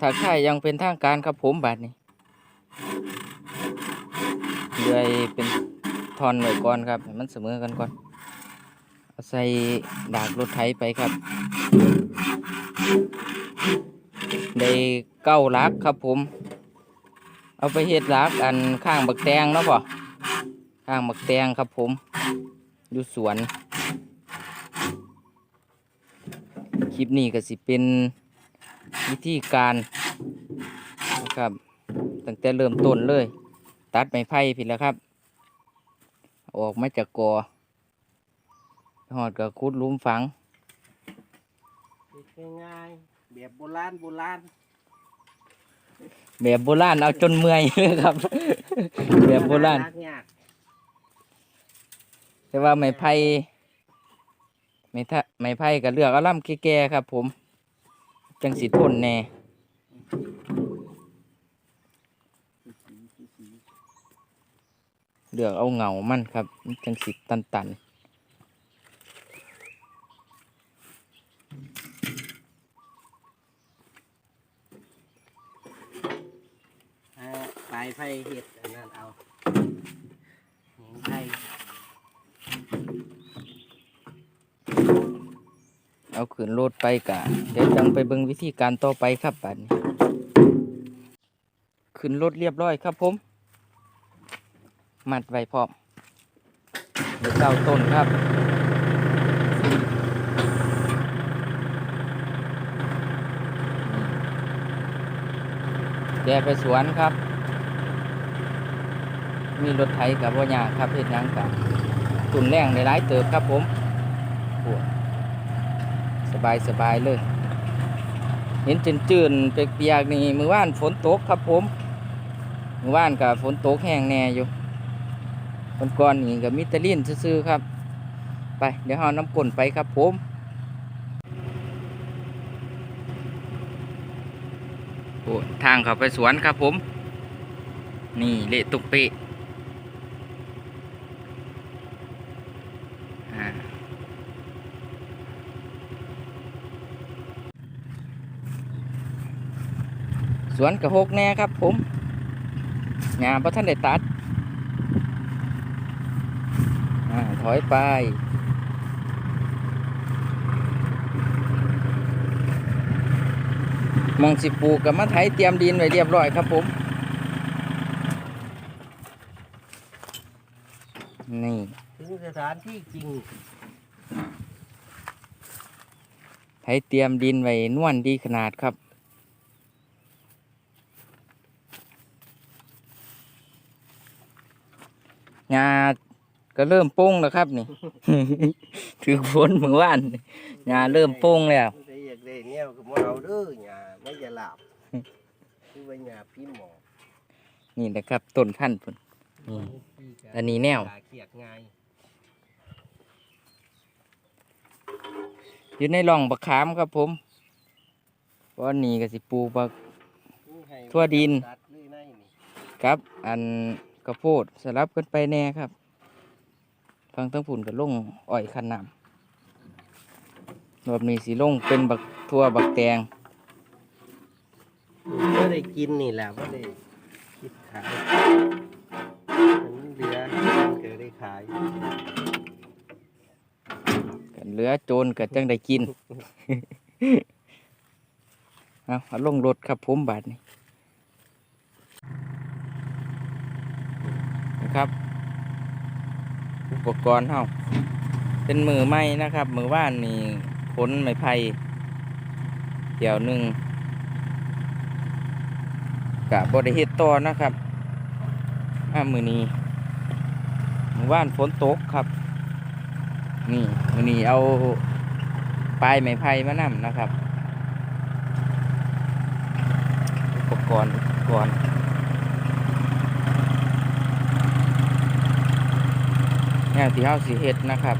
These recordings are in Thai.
ถักไข่ยังเป็นทางการครับผมบาดนี้เลยเป็นทอนไว้ก่อนครับ มันเสมอกันก่อนเอาใส่ดากรถไถไปครับ ได้เก้าลักครับผม เอาไปเฮ็ดลักอันข้างบักแตงเนาะป่ะข้างบักแตงครับผม อยู่สวน คลิปนี้ก็สิเป็น วิธีการนะครับตั้งแต่เริ่มต้นเลย ตัดไม้ไผ่ผิดแล้วครับเอาออกมาจากกอหอดกับคุดหลุมฝังง่ายๆแบบโบราณโบราณแบบโบราณเอาจนเมื่อยเลยครับ แบบโบราณยากแต่ว่าไม้ไผ่ไม้ทะไม้ไผ่ก็เลือกเอาล่ำแก่ๆครับ ผม จังสิทนแน่เลือกเอาเหงามันครับ จังสิตันตันปลายไฟเห็ดอันนั้นเอาหงไทยๆ เอาขืนโลดไปกะเดี๋ยวจังไปเบิ่งวิธีการต่อไปครับบัดนี้ขึ้นรถเรียบร้อยครับผมมัดไว้พร้อมเดี๋ยวเก้าต้นครับแกไปสวนครับ มีรถไถกับว่ายาครับเฮ็ดหยังกับตุนแรงในร้ายเติบครับผมโอ้ สบายสบายเลย เห็นจืนจืนๆเปียกๆนี่มือว่านฝนตกครับผมมือว่านกับฝนตกแห้งแน่อยู่คนก่อนนี่กับมิตรลินซื่อๆครับ ไปเดี๋ยวเอาน้ำกลนไปครับผมโอ้ทางเขาไปสวนครับผม นี่เละตุกเปะ สวนกระหกแน่ครับ ผมงามพระท่านได้ตัดอ่าถอยไปมองสิปลูกกับมะไถเตรียมดินไว้เรียบร้อยครับผม นี่ถึงสถานที่จริงไถเตรียมดินไว้นวลดีขนาดครับ งาก็เริ่มโป้งแล้วครับนี่ ถือฝนเมื่อวานนี่งาเริ่มโป้งแล้วได้อยากได้แนวก็มาเอาเด้อหญ้าไม่จะหลับคือว่าหญ้าพี่หมอนี่นะครับต้นพันธุ์พุ่นนี่อันนี้แนวหาเขียดง่ายอยู่ในร่องบักขามครับผมเพราะนี่ก็สิปลูกบักนี่ให้ทั่วดิน ตัดเลยในนี่ ครับ อัน กระโพดสลับกันไปแน่ครับฟังทั้งผุ่นกับลงอ้อยคันน้ำรอบนี้สีลงเป็นบักทั่วบักแตงก็ได้กินนี่แหละก็ได้คิดขายมันเหลือมันก็ได้ขายกันเหลือโจรก็จังได้กินเอาเอาลงรถครับผมบาทนี้นะ ครับ อุปกรณ์เฮาเป็นมือไม้นะครับ มือว่านนี่ผลไม้ไผ่เดี่ยวหนึ่งกะบริเฮ็ดต่อนะครับอ้ามือนี้มือว่านฝนตกครับ นี่มือนี้เอาปลายไม้ไผ่มานำนะครับ อุปกรณ์อุปกรณ์ แนวที่เฮาสิเฮ็ดนะครับ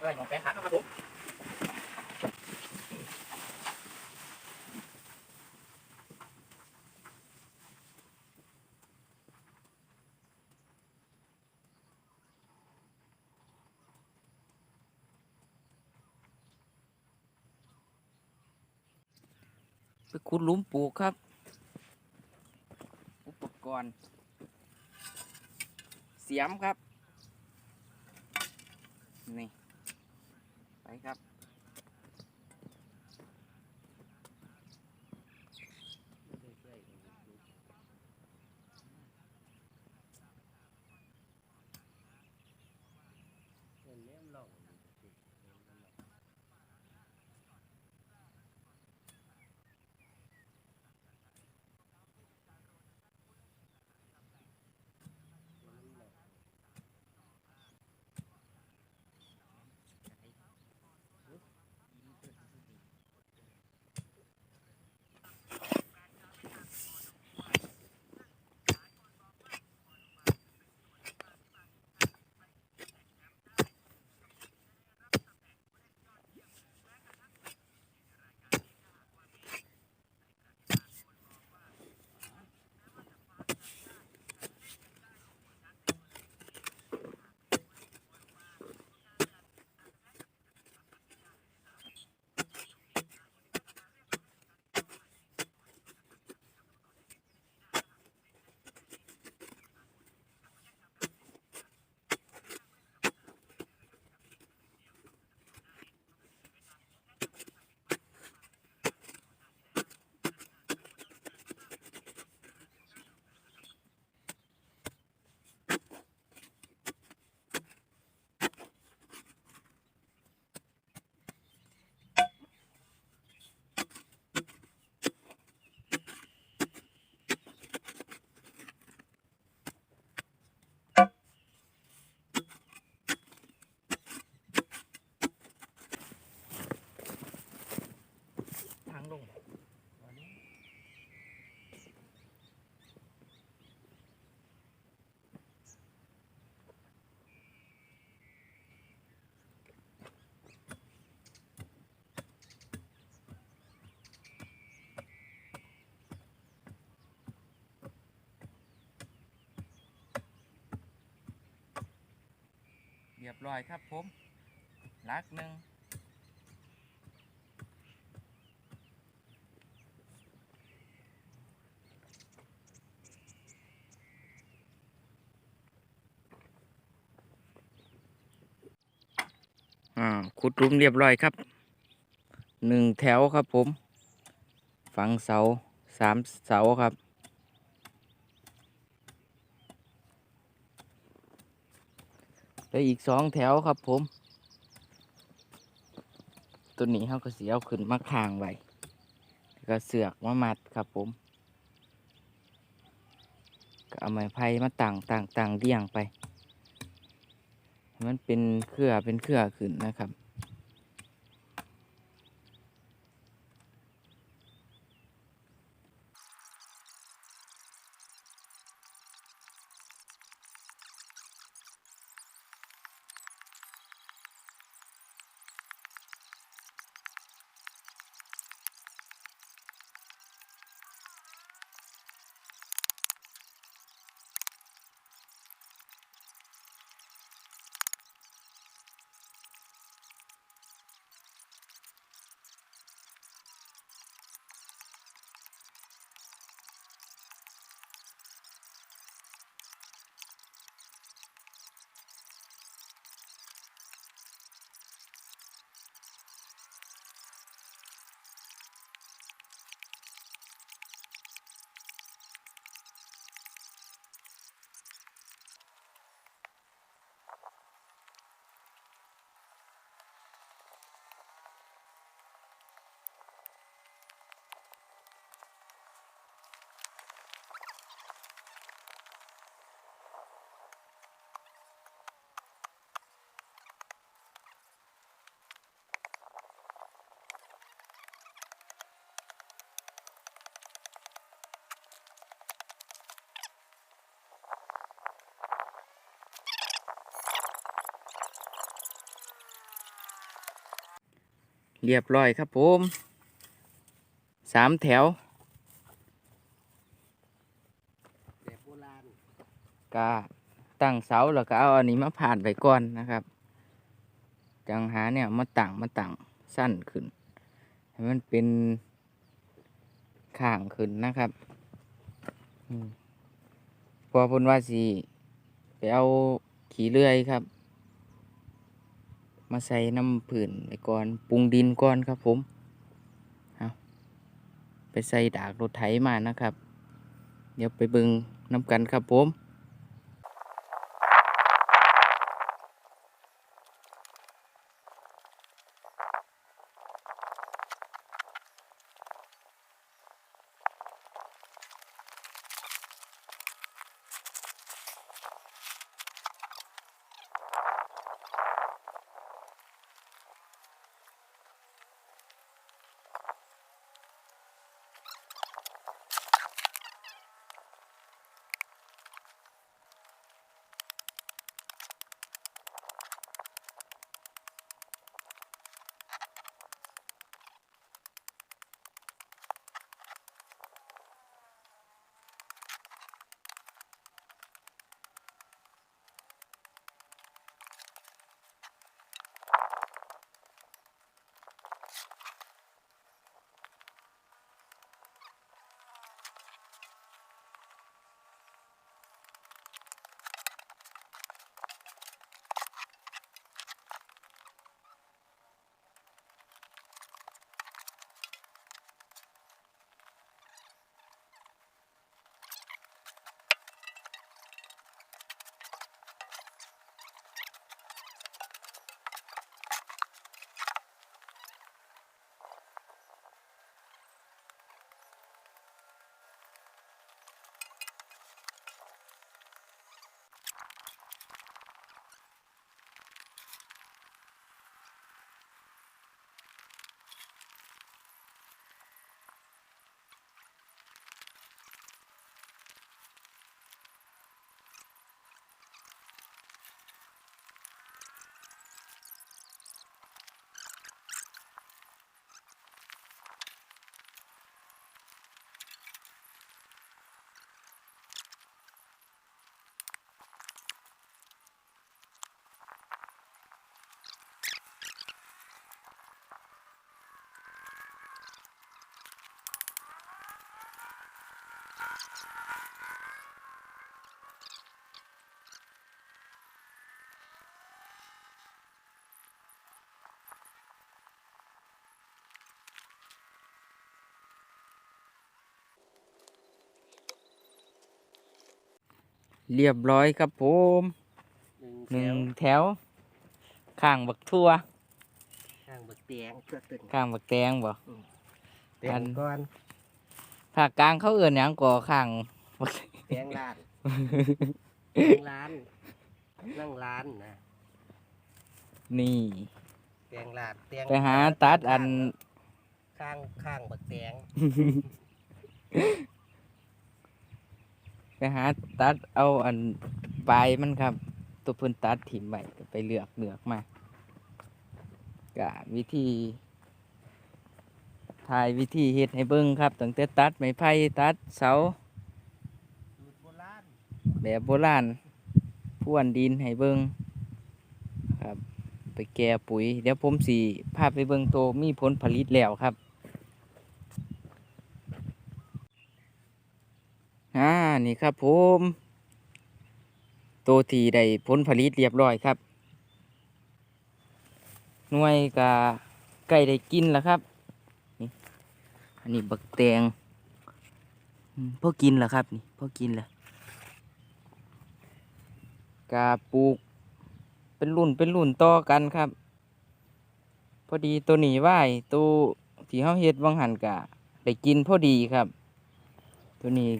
อะไรของแปะขาครับผมไปขุดหลุมปลูกครับ อุปกรณ์ เสียมครับ นี่ ไปครับ รียบร้อยครับผมลักหนึ่งอ่าขุดหลุมเรียบร้อยครับหนึ่งแถวครับผม ฝังเสาสามเสาครับ แล้ว อีกสองแถวครับผม ตัวนี้เขาก็สีเอาขึ้นมาคางไว้ก็เสือกมามัดครับผม ก็เอาไม้ไผ่มาต่างต่างต่างเรียงไปให้มันเป็นเครือเป็นเครือขึ้นนะครับ เรียบร้อยครับผมสามแถวแบบโบราณก็ตั้งเสาแล้วก็เอาอันนี้มาผ่านไปก่อนนะครับ จังหาเนี่ยมาตั้งมาตั้งสั้นขึ้นให้มันเป็นข้างขึ้นนะครับพอพุ่นว่าสีไปเอาขี้เลื่อยครับ มาใส่น้ำผื่นไปก่อนปรุงดินก่อนครับผมเอาไปใส่ดากรถไถมานะครับ เดี๋ยวไปเบิงน้ำกันครับผม เรียบร้อยครับผมหนึ่งหแถนึ่งวแถว ข้างบักทั่ว ข้างบักเตียงเพื่อตึงข้างบักแตงบ่เตียงก้อน ภาคกลางเขาเอื่นหยังก่อข้างบักเตียงลานเตียงร้าน นั่งร้านนะนี่เตียงลานเตียงไปหาตัดอันข้างข้างบักเตียงไปหาตัดเอาอันปลายมันครับ ตัวเพิ่นตัดถิ่มไว้ก็ไปเลือกเลือกมากะวิธี ถ่ายวิธีเฮ็ดให้เบิ่งครับตั้งแต่ตัดไม้ไผ่ตัดเสาแบบโบราณพรวนดินให้เบิ่งครับ ไปแก่ปุ๋ย เดี๋ยวผมสีพาไปเบิ่งโตวมีผลผลิตแล้วครับอ่านี่ครับผมโตวที่ได้ผลผลิตเรียบร้อยครับหน่วยกะใกล้ได้กินแล้วครับ นนี้บักแตงอืมพอกินแล้วครับนี่พ่อกินแล้วกาปลูก เป็นรุ่นเป็นรุ่นต่อกันครับ พอดีตัวนี้ไหวตัวที่เขาเฮ็ดวังหันกะได้กินพอดีครับ ตัวนี้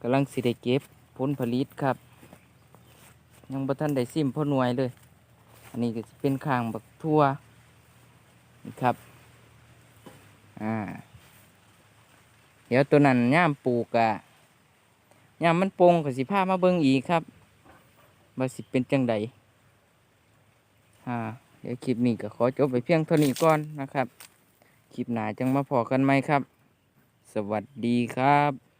กำลังสิได้เก็บผลผลิตครับ ยังบ่ทันได้ซิมพ่อหน่วยเลย อันนี้ก็จะเป็นขางบักทั่วนะครับ อ่า เดี๋ยวตัวนั้นย่ามปลูกอะย่ามมันปงกับสิพามาเบิ้งอีกครับมาสิเป็นจังใดอ่า เดี๋ยวคลิปนี้ก็ขอจบไปเพียงเท่านี้ก่อนนะครับ คลิปหน้าจังมาพอกันไหมครับ สวัสดีครับ